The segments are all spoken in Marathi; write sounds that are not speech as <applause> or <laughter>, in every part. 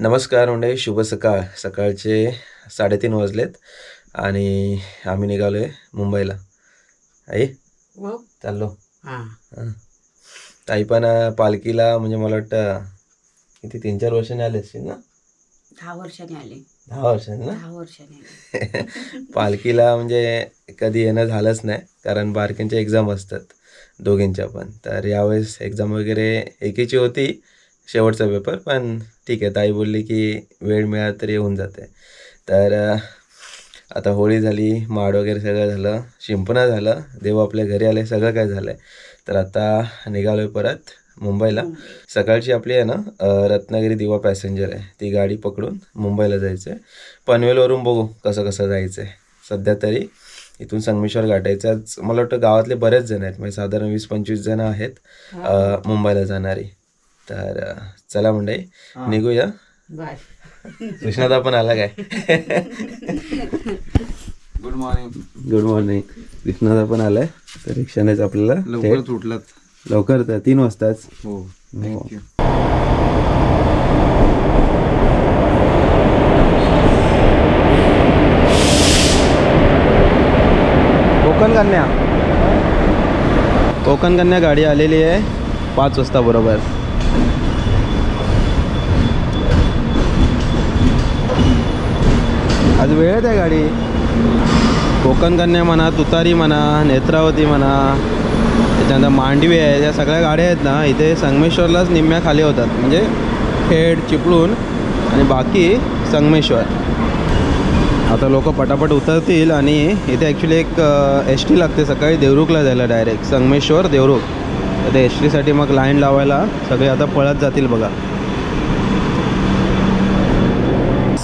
नमस्कार म्हणजे शुभ सकाळ. सकाळचे साडेतीन वाजलेत आणि आम्ही निघालो आहे मुंबईला. आई? हो. चाललो. हां. ताई पण पालखीला म्हणजे मला वाटतं किती तीन चार वर्षांनी आले असतील ना? दहा वर्षांनी आले. दहा वर्षांनी ना? दहा वर्षांनी <laughs> पालखीला म्हणजे कधी येणं झालंच नाही कारण बारक्यांच्या एक्झाम असतात दोघींच्या पण. तर यावेळेस एक्झाम वगैरे एकीची होती शेवटचा पेपर पण ठीक आहे. ताई बोलली की वेळ मिळाला तर येऊन जाते. तर आता होळी झाली माड वगैरे सगळं झालं शिंपणं झालं देव आपल्या घरी आले सगळं काय झालं तर आता निघालो परत मुंबईला. सकाळची आपली आहे ना रत्नागिरी दिवा पॅसेंजर आहे. ती गाडी पकडून मुंबईला जायचं आहे पनवेलवरून बघू कसं कसं जायचं आहे सध्या तरी इथून संगमेश्वर गाठायचं आज मला वाटतं गावातले बरेच जण आहेत. म्हणजे साधारण वीस पंचवीस जण आहेत मुंबईला जाणारी. तर चला मंडळी निघूया. बाय. कृष्णादा पण आला काय? Good morning good morning Krishnada पण आलाय. तर रिक्षानेच आपल्याला लवकर उठलात. लवकर तर तीन वाजताच. हो. थँक्यू कोकण कन्या. कोकण कन्या गाडी आलेली आहे पाच वाजता बरोबर. आज वेळेत आहे गाडी. कोकण कन्या म्हणा तुतारी म्हणा नेत्रावती म्हणा त्याच्यानंतर मांडवी आहे या सगळ्या गाड्या आहेत ना इथे संगमेश्वरलाच निम्म्या खाली होतात. म्हणजे खेड चिपळूण आणि बाकी संगमेश्वर. आता लोक पटापट उतरतील आणि इथे ॲक्च्युली एक एस टी लागते सकाळी देवरुखला जायला डायरेक्ट संगमेश्वर देवरुख. तर त्या एस टीसाठी मग लाईन लावायला सगळे आता पळत जातील बघा.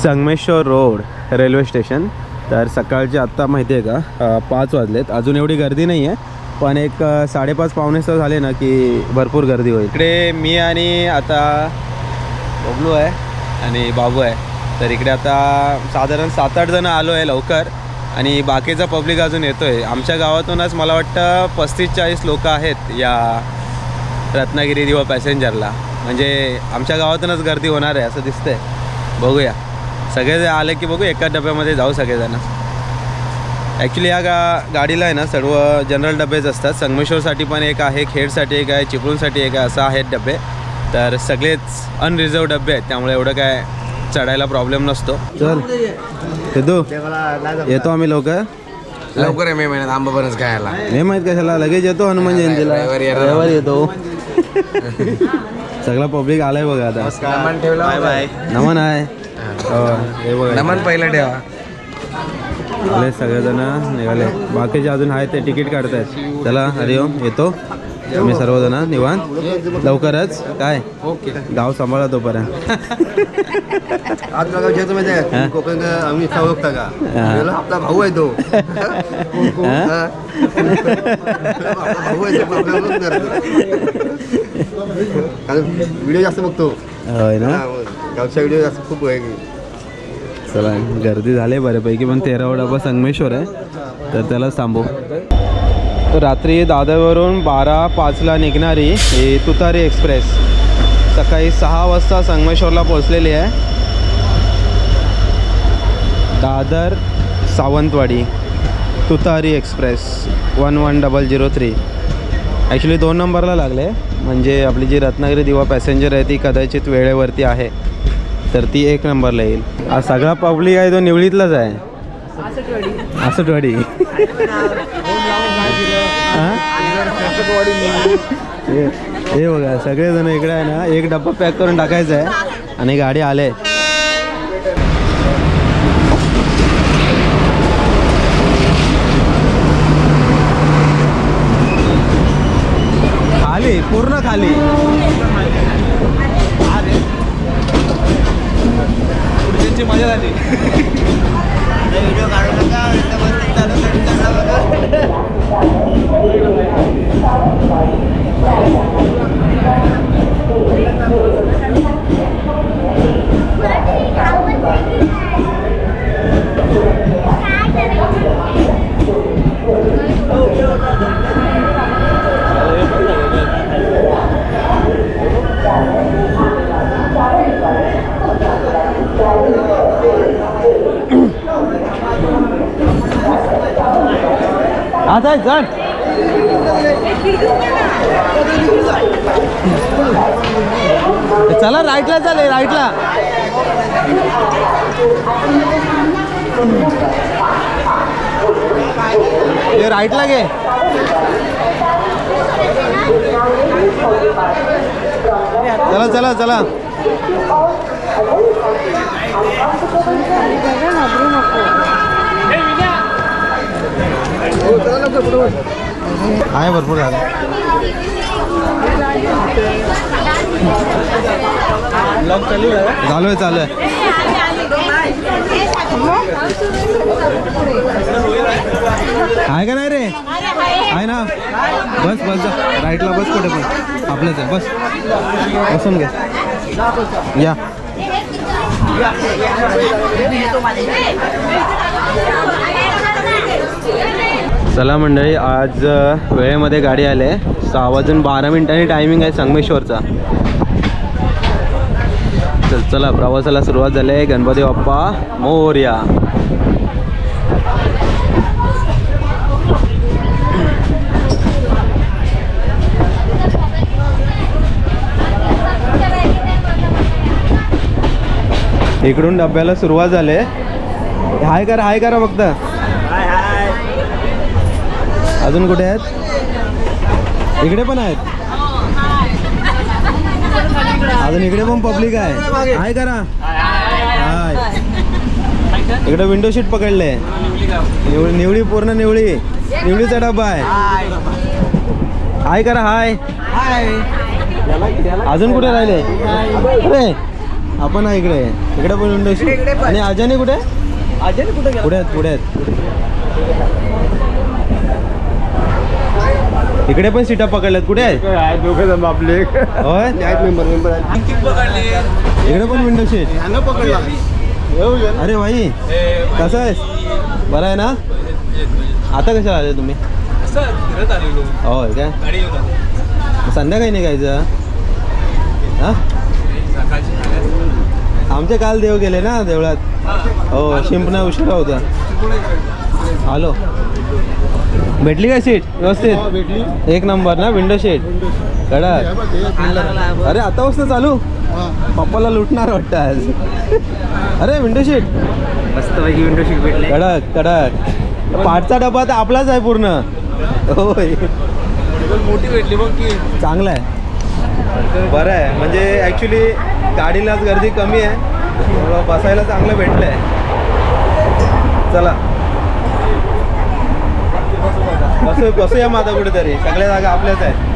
संगमेश्वर रोड. Railway station. तर सकाळचे आत्ता माहिती आहे का पाच वाजलेत. अजून एवढी गर्दी नाही आहे पण एक साडेपाच पावणे झाले ना की भरपूर गर्दी होईल. इकडे मी आणि आता बबलू आहे आणि बाबू आहे. तर इकडे आता साधारण सात आठ जणं आलो आहे लवकर आणि बाकीचा पब्लिक अजून येतो आहे आमच्या गावातूनच मला वाटतं पस्तीस चाळीस लोक आहेत या रत्नागिरी दिवा पॅसेंजरला. म्हणजे आमच्या गावातूनच गर्दी होणार आहे असं दिसतंय. बघूया. सगळे जे आले की बघू एका डब्यामध्ये जाऊ सगळेजण. ॲक्च्युली या गा गाडीला आहे ना सर्व जनरल डबेच असतात. संगमेश्वरसाठी पण एक आहे खेडसाठी एक आहे चिपळूणसाठी एक आहे असं आहेत डबे. तर सगळेच अनरिझर्व डबे आहेत त्यामुळे एवढं काय चढायला प्रॉब्लेम नसतो. चल. येतो येतो आम्ही लवकर? लवकर आहे मे महिन्यात आंबा बरंच खायला. नाही माहीत कशाला? लगेच येतो हनुमान जयंतीला? रविवारी येणार. रविवारी येतो. <laughs> सगळा पब्लिक आलाय बघा आता. नमन ठेवला. बाय बाय नमन आहे. नमन पहिलं ठेवा. आले सगळेजण निघाले. बाकीचे अजून आहेत ते तिकीट काढतायत. चला हरिओम येतो. तुम्ही सर्वजण निवांत. लवकरच. काय? ओके. गाव सांभाळा तोपर्यंत. आज बघा विचारतो माहिती आहे हा? का कोकण आम्ही ओळखता का? हा. आपला भाऊ आहे तो. हा? हा? भाऊ आहे. कारण व्हिडिओ जास्त बघतो. होय ना? हा, व्हिडिओ जास्त खूप चला गर्दी झाली बऱ्यापैकी पण तेरावा डबा संगमेश्वर आहे. तर त्याला थांबू. तर रात्री दादरवरून बारा पाचला निघणारी ही तुतारी एक्सप्रेस. सकाळी सहा वाजता संगमेश्वरला पोहोचलेली आहे. Dadar Sawantwadi Tutari express one one double zero three. Actually दोन नंबरला लागले. म्हणजे आपली जी रत्नागिरी दिवा पॅसेंजर आहे ती कदाचित वेळेवरती आहे. तर ती एक नंबरला येईल. आज सगळा पब्लिक आहे तो निवडीतलाच आहे. असं हा? हे हे बघा सगळेजण इकडे आहे ना एक डब्बा पॅक करून टाकायचा आहे आणि गाडी आले खाली पूर्ण खाली पुढची मजा झाली Thank आता आहे, चल चला राईटला चाले राईटला ये राईटला घे. चला चला चला. आहे भरपूर जागा चालू आहे चालू आहे का नाही रे? आहे ना। बस बस जा। राईटला बस कुठे पण. आपलंच आहे, बस. बसून घे. या. चला मंडळी आज वेळेमध्ये गाडी आले सहा वाजून बारा मिनिटांनी टायमिंग आहे संगमेश्वरचा. चल चला प्रवासाला सुरुवात झाली आहे गणपती बाप्पा मोर्या. इकडून डब्याला सुरुवात झाली आहे हाय करा हाय करा फक्त. अजून कुठे आहेत? इकडे पण आहेत. अजून इकडे पण पब्लिक आहे. हाय करा. हाय. इकडे विंडो शीट पकडले. निवळी निवळी पूर्ण निवळी. निवळीचा डब्बा आहे. हाय करा हाय. अजून कुठे राहिले? अरे आपण आहे इकडे. इकडे पण विंडो शीट आणि अजयने कुठे? पुढे आहेत पुढे आहेत? इकडे पण सीटा पकडल्यात. कुठे आहेत? दोघे जण आपले होय? मेंबर मेंबर इकडे पण विंडो सीट पकडला. अरे भाई कसं आहेस? बरं आहे ना? आता कशाला आले तुम्ही? होय काय? मग संध्याकाळी निघायचं हा? आमचे काल देव गेले ना देवळात. हो. शिंपणा उशिरा होता. हॅलो भेटली काय सीट? व्यवस्थित. भेटली. एक नंबर ना विंडो सीट कडक अरे आता वाजता चालू? पप्पाला लुटणार वाटतं आज. <laughs> अरे विंडो सीट मस्तपैकी विंडो सीट भेटले. कडक कडक पाठचा डबा तर आपलाच आहे पूर्ण. होय. मोठी भेटली बघ की. चांगला आहे. बरं आहे. म्हणजे ॲक्च्युली गाडीलाच गर्दी कमी आहे. थोडं बसायला चांगलं भेटलं आहे चला. बसू बसूया मग आता कुठेतरी. सगळ्या जागा आपल्याच आहे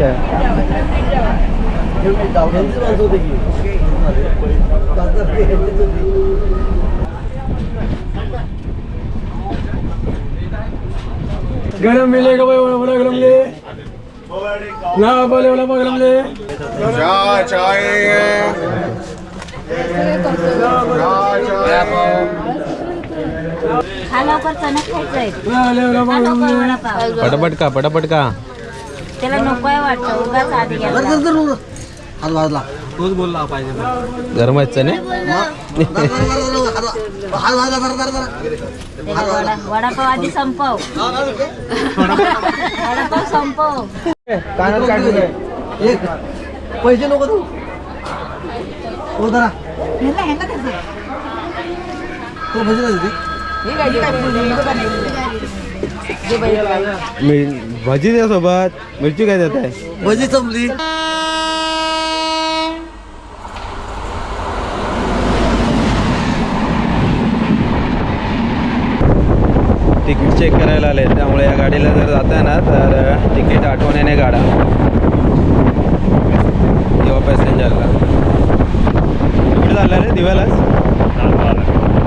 करा नमस्कार गरम मिलेगा भाई बड़ा गरम ले ना बोले वाला गरम ले चाय. चाय हा लवकर चणक हा लवकर वडापाव पटापट का पटापट का त्याला नको आहे वाटतं उगाच आधी गेला हात वाजला तोच बोलला पाहिजे गरम आहेत चणे? त्याला वडा वडापाव आधी संपव. वडापाव संपव. पैसे नको तू हो जरा. तो भजी मी- भजी द्या सोबत. मिरची काय देत आहे भजी संपली. तिकीट चेक करायला आले त्यामुळे या गाडीला जर जाताय ना तर तिकीट आठवण्याने काढा. किंवा पॅसेंजरला कुठे चाललं रे दिव्यालाच?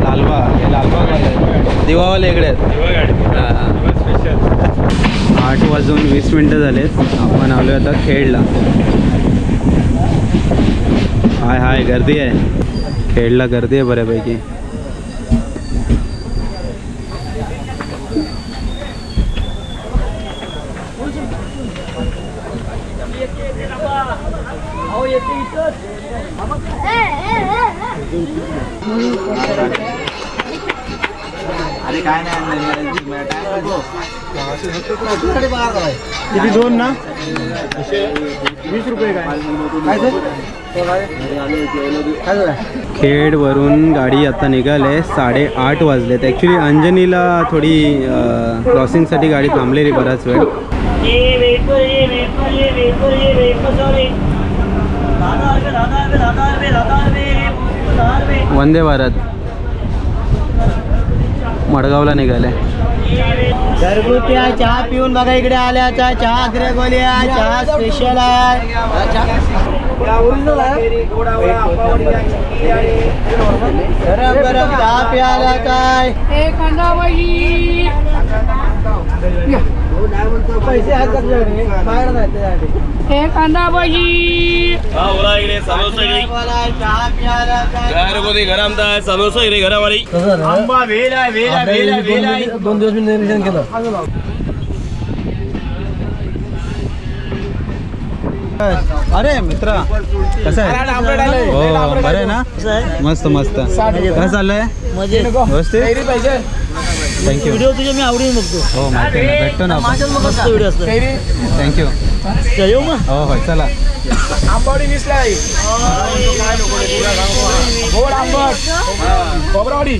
लालबाग. हे लालबाग आले दिवावाले इकडे आहेत. हां, हां. आठ वाजून वीस मिनटं झालेत. आपण आलो आता खेडला. हाय हाय गर्दी आहे. खेडला गर्दी आहे बऱ्यापैकी. किती दोन ना वीस रुपये खेडवरून गाडी आता निघाले साडेआठ वाजलेत ॲक्च्युली अंजनीला थोडी क्रॉसिंगसाठी गाडी थांबलेली बराच वेळ वंदे भारत मडगावला निघाले घरगुती आहे चहा पिऊन बघा इकडे आल्याचा चहा अग्रे गोल्या चहा स्पेशल आहे आहे गरम गरम चहा प्यायला काय पैसे? बाहेर. कांदा भाजी बोला, समोसा इकडे आंबा वेल वेल वेल वेल. दोन दिवस मी निरीक्षण केलं. अरे मित्रा कसं आहे? हो बरं आहे ना? मस्त मस्त. काय चाललंय? व्यवस्थित? थँक्यू व्हिडिओ तुझे मी आवडीने बघतो. हो माहिती ना भेटतो ना आपण. येऊ मग? हो हो चला. आंबावडी मिसला गोड आंबट. खोबरावडी.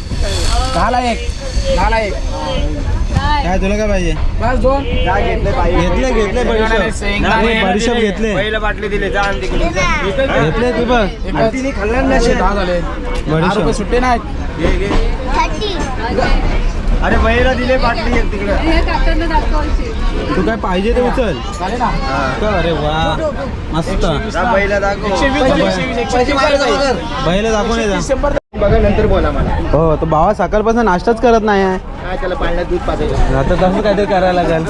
दहाला एक. दहाला एक. काय तुला काय पाहिजे? बस दोन. घेतले घेतले नाही, बडीशेप घेतले. बाटली दिली जा घेतले तू बघ. दहा झाले. बडीशेप सुट्टे नाहीत. अरे बैला दिले बाटली एक तिकडे. तू काय पाहिजे ते उचल. का? अरे वा. मस्त. बैला दाखव. एकशे वीस झाले, एकशे वीस, एकशे वीस. झाले. बैल दाखवून येता डिसेंबर बघा नंतर बोला मला. हो तो भावा सकाळपासून नाश्ताच करत नाही आहे. काय त्याला पाण्यात दूध पाजायचं आता तसं काहीतरी करायला लागेल.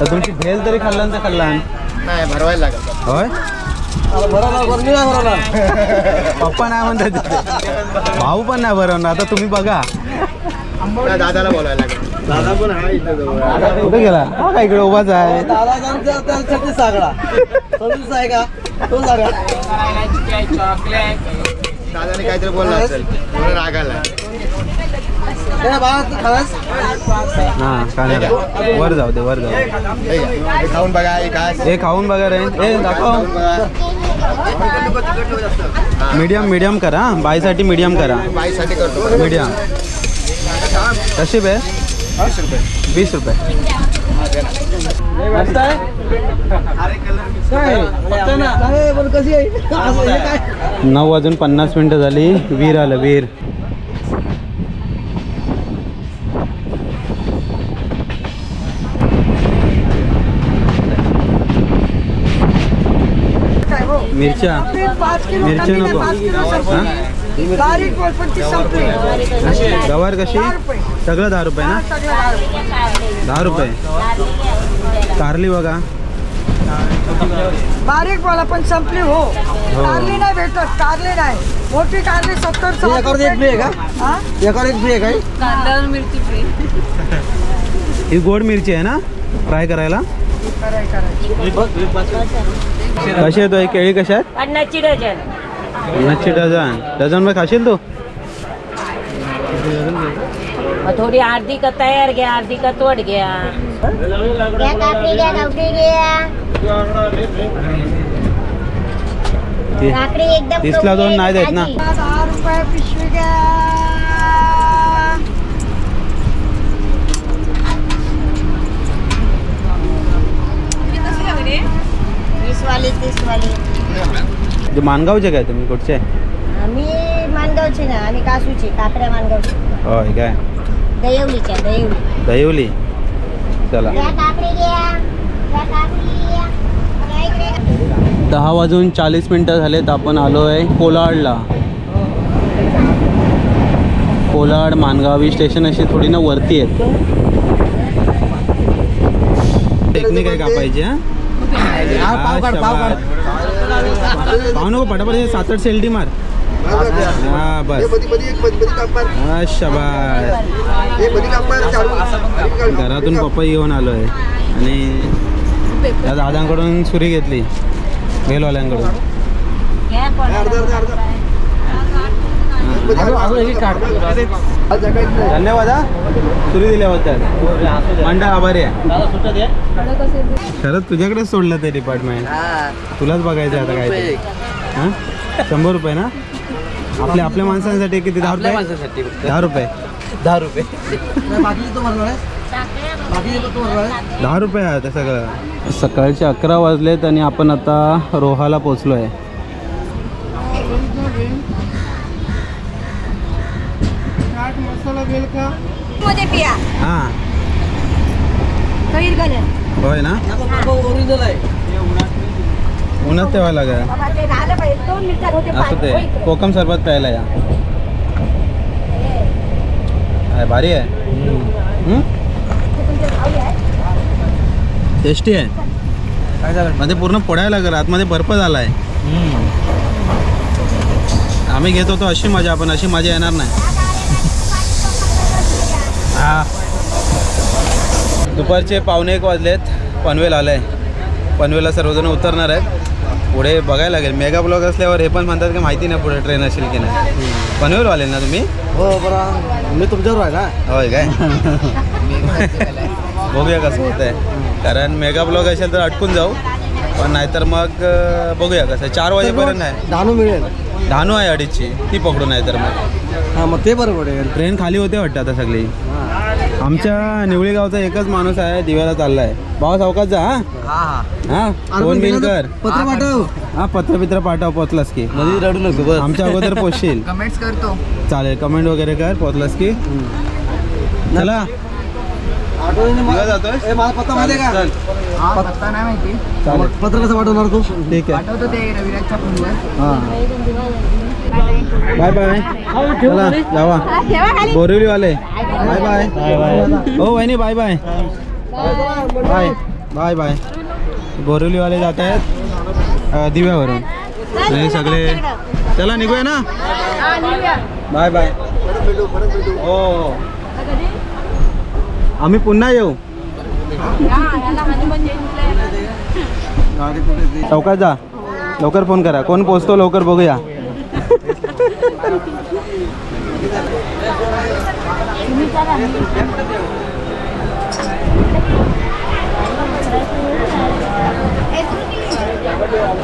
तर तुमची भेल तरी खाल्ला तर खाल्ला नाही भरवायला लागेल. होय? नाही. पप्पा नाही म्हणतात भाऊ पण नाही बरं आता तुम्ही बघा. नाही, दादाला बोलायला लागेल. दादा पण हा इथं जवळ. कुठे गेला? हा काय इकडे उभाच आहे. दादाजांचा त्यासाठी सागडा आहे का? तो सागडा दादाने काहीतरी बोलला असेल. म्हणून राग आला ए, बाळा, तू खास हा काय वर जाऊ दे वर जाऊ. हे. हे खाऊन बघा हे काय हे खाऊन बघा रे. ए दाखव. मीडियम मीडियम करा. हा. बाईसाठी मीडियम करा. बाईसाठी करतो. मीडियम कशी बे वीस रुपये. वीस रुपये नऊ वाजून पन्नास मिनटं झाली. वीर आलं वीर. मिरच्या. मिरच्या नको? गवार कशी? सगळं दहा रुपये ना? दहा रुपये. कारली बघा. बारीक वाला पण संपली हो. कारली नाही भेटत कारली नाही. मोठी कारली सत्तर एकावर एक फ्री आहे का? हा? एकावर एक फ्री आहे काय ही गोड मिरची आहे ना? फ्राय करायला? कशी आहे तो? ही केळी कशा आहेत? पन्नासची डझन. Dozen dozen. मग खाशील तू? मग थोडी अर्धी का तयार घ्या अर्धी का तोड घ्या घ्या काकडी घ्या गावठी घ्या ती- काकडी एकदम तीसला दोन नाही देत ना दहा रुपये पिशवी घ्या वीस वाली तीस वाली। जे मानगावचे काय तुम्ही कुठचे? आम्ही मानगावची ना आम्ही कासूची काकड्या मानगावची. होय काय? दयवलीच्या दयवली दहिवली. चला. घ्या घ्या. इकडे. दहा वाजून चाळीस मिनटं झालेत आपण आलो आहे कोलाडला. कोलाड मानगावी स्टेशन अशी थोडी ना वरती आहेत. टेक्निक आहे कापायची हा? पाव काढ, पाव काढ. पाहू नको पटापट हे सात आठ सेल्टी मार. हा बस. हा घरातून पपई घेऊन आलो आहे आणि त्या दादांकडून सुरी घेतली अर्धा धन्यवाद हा. सुरी दिल्याबद्दल. मंडळ आभारी आहे. खरंच तुझ्याकडेच सोडलं ते डिपार्टमेंट तुलाच बघायचं आता काय? शंभर रुपये ना? आपल्या आपल्या माणसांसाठी किती? दहा रुपये? दहा रुपये. दहा रुपये. बाकी तो बाकी तो दहा रुपये आहे आता सगळं. सकाळचे अकरा वाजलेत आणि आपण आता रोहाला पोचलो आहे हां. होय ना? ओरिजिनल आहे. उन्हात ठेवायला लागेल ते असं ते कोकम सरबत प्यायला या. आहे, भारी आहे. टेस्टी आहे. काय झालं मध्ये पूर्ण पडायला लागलं आतमध्ये बर्फ झाला आहे आम्ही घेत होतो अशी मजा पण अशी मजा येणार नाही. हा. दुपारचे पावणे एक वाजलेत. पनवेल आलंय. पनवेलला सर्वजण उतरणार आहेत. पुढे बघायला लागेल. मेगा ब्लॉग असल्यावर हे पण म्हणतात की माहिती नाही पुढे ट्रेन असेल की नाही. पनवेलवाले ना तुम्ही? हो बरं. मी तुमच्यावर आहे ना? होय काय? <laughs> बघूया कसं होत आहे कारण मेगा ब्लॉग असेल तर अटकून जाऊ. पण नाहीतर मग अं, बघूया कसं चार वाजेपर्यंत आहे. दानू मिळेल. धानू आहे अडीचची. ती पकडू नाही तर मग. हा मग ते बरं पडेल ट्रेन खाली होते वाटतं आता सगळी. आमच्या निवळी गावचा एकच माणूस आहे दिव्याला चाललाय. भावा सावकाश जा हा? हा हा. हा? फोन बिन कर. पत्र पाठव. हा पत्र बित्र पाठव पोचलास की. मध्ये रडू नको बस. आमच्या अगोदर पोचशील. <laughs> कमेंट्स करतो. चालेल कमेंट वगैरे कर पोचलास की. चला. आठवणीने दिवा मला- जातोय? ए, मला पत्ता माहिती आहे चल. का हा पत्ता नाही माहिती. चालेल. पत्र कसं पाठवणार तू? ठीक आहे. हा. Bye bye. चला जावा. बोरिवलीवाले. बाय बाय हो वहिनी bye bye bye bye bye बोरिवलीवाले जात आहेत दिव्यावरून. हे सगळे चला निघूया ना? बाय बाय हो हो. आम्ही पुन्हा येऊ. चौकात जा. लवकर फोन करा. कोण पोचतो लवकर बघूया.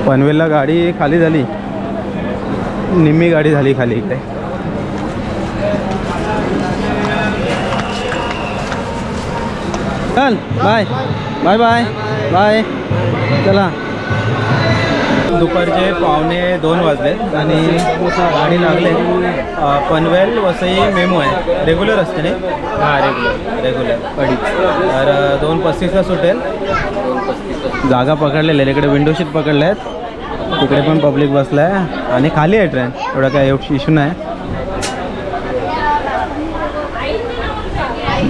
पनवेलला गाडी खाली झाली. निम्मी गाडी झाली खाली इकडे चल बाय बाय बाय बाय चला. दुपारचे पावणे दोन वाजले आणि गाडी लागले. पनवेल वसई मेमो आहे. रेग्युलर असते नाही? हां रेग्युलर रेग्युलर अडीच. तर दोन पस्तीसला सुटेल. जागा पकडलेल्या इकडे विंडो सीट पकडल्या आहेत तिकडे पण पब्लिक बसलं आहे आणि खाली आहे ट्रेन एवढा काय इश्यू नाही.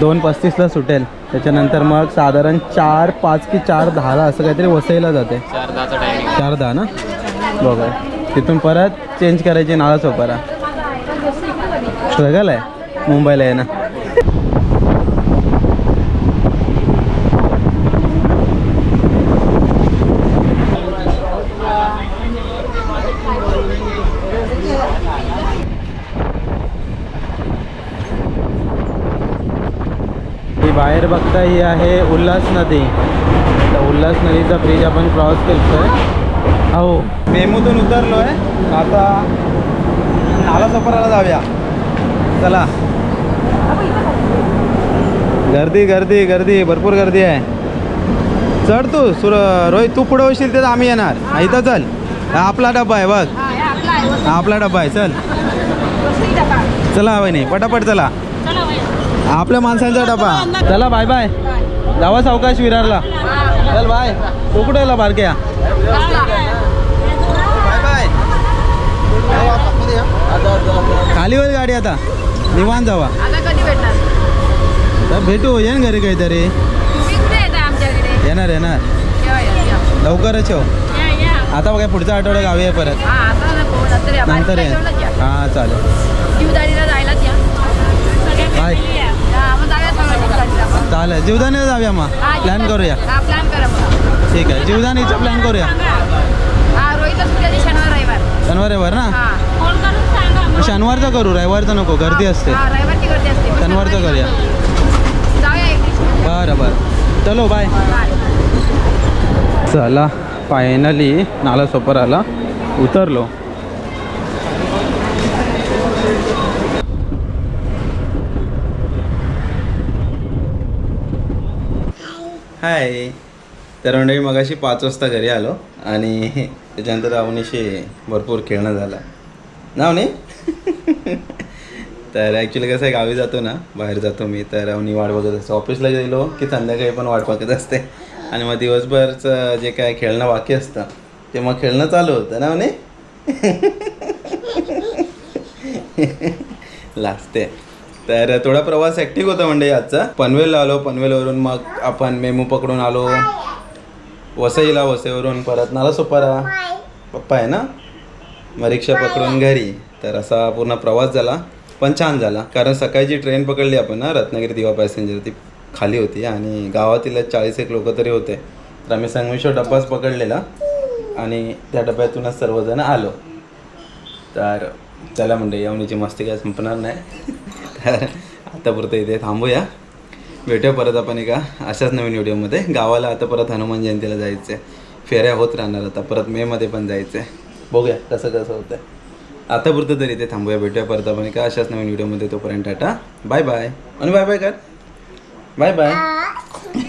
दोन पस्तीसला सुटेल. त्याच्यानंतर मग साधारण चार पाच की चार दहाला असं काहीतरी वसईला जाते. चार दहा ना? बघा तिथून परत चेंज करायची नाला चोपारा स्ट्रगल आहे. मुंबईला आहे ना. आता ही आहे उल्हास नदी. तर उल्हास नदीचा ब्रिज आपण क्रॉस करतोय हो. मेमूतून उतरलो आहे आता नाला सफराला जाऊया. चला. गर्दी गर्दी गर्दी. भरपूर गर्दी आहे. चढ तू सुर रोहित तू पुढे होशील तर आम्ही येणार. इथं चल. आपला डब्बा आहे बघ. हा आपला डब्बा आहे. चल. चला वहिनी. पटापट चला. आपल्या माणसांचा डबा. चला बाय बाय जावा सावकाश विरारला. चल बाय तू कुठे गेला बारक्या? बाय बाय खाली वर गाडी आता. निवांत जावा. तर भेटू. ये ना घरी काहीतरी. येणार येणार. लवकरच येऊ. आता बघा पुढचा आठवडा गावी आहे परत. नंतर ये हां चालेल. बाय चालेल. जीवदानीला जाऊया मग. प्लॅन करूया. प्लॅन करा ठीक आहे. जीवदानीचा प्लॅन करूया. हा शनिवार रविवार शनिवार रविवार. ना? हा. शनिवारचा करू रविवारचा नको. गर्दी असते. हा शनिवारचं करूया. जाऊया एक दिवशी बरं बरं. चलो बाय चला फायनली नाला सोपराला उतरलो. हाय तर मंडळी मगाशी पाच वाजता घरी आलो आणि त्याच्यानंतर अवनीशी भरपूर खेळणं झालं. ना अवनी <laughs> तर ॲक्च्युली कसं आहे गावी जातो ना बाहेर जातो मी. तर अवनी वाट बघत असते. ऑफिसला गेलो की संध्याकाळी पण वाट बघत असते. आणि मग दिवसभरचं जे काय खेळणं बाकी असतं ते मग खेळणं चालू होतं. ना अवनी <laughs> लाजते. तर थोडा प्रवास ॲक्टिव्ह होता म्हणजे आजचा. पनवेलला आलो पनवेलवरून मग आपण मेमू पकडून आलो. वसईला वसईवरून परत नाला सोपारा पप्पा आहे ना? मग रिक्षा पकडून घरी. तर असा पूर्ण प्रवास झाला. पण छान झाला. कारण सकाळची ट्रेन पकडली आपण ना रत्नागिरी दिवा पॅसेंजर ती खाली होती आणि गावातील चाळीस एक लोक तरी होते. तर आम्ही संगमेश्वर डब्बाच पकडलेला आणि त्या डब्यातूनच सर्वजण आलो. तर चला म्हणजे यवनीची मस्ती काय संपणार नाही. तर आतापुरतं इथे थांबूया. भेटूया परत आपण एका अशाच नवीन व्हिडिओमध्ये. गावाला आता परत हनुमान जयंतीला जायचं आहे फेऱ्या होत राहणार आता. परत मेमध्ये पण जायचं आहे बघूया कसं कसं होतं आतापुरतं तरी इथे थांबूया. भेटूया परत आपण एका अशाच नवीन व्हिडिओमध्ये. तोपर्यंत टाटा. Bye bye. आणि बाय बाय कर. Bye bye.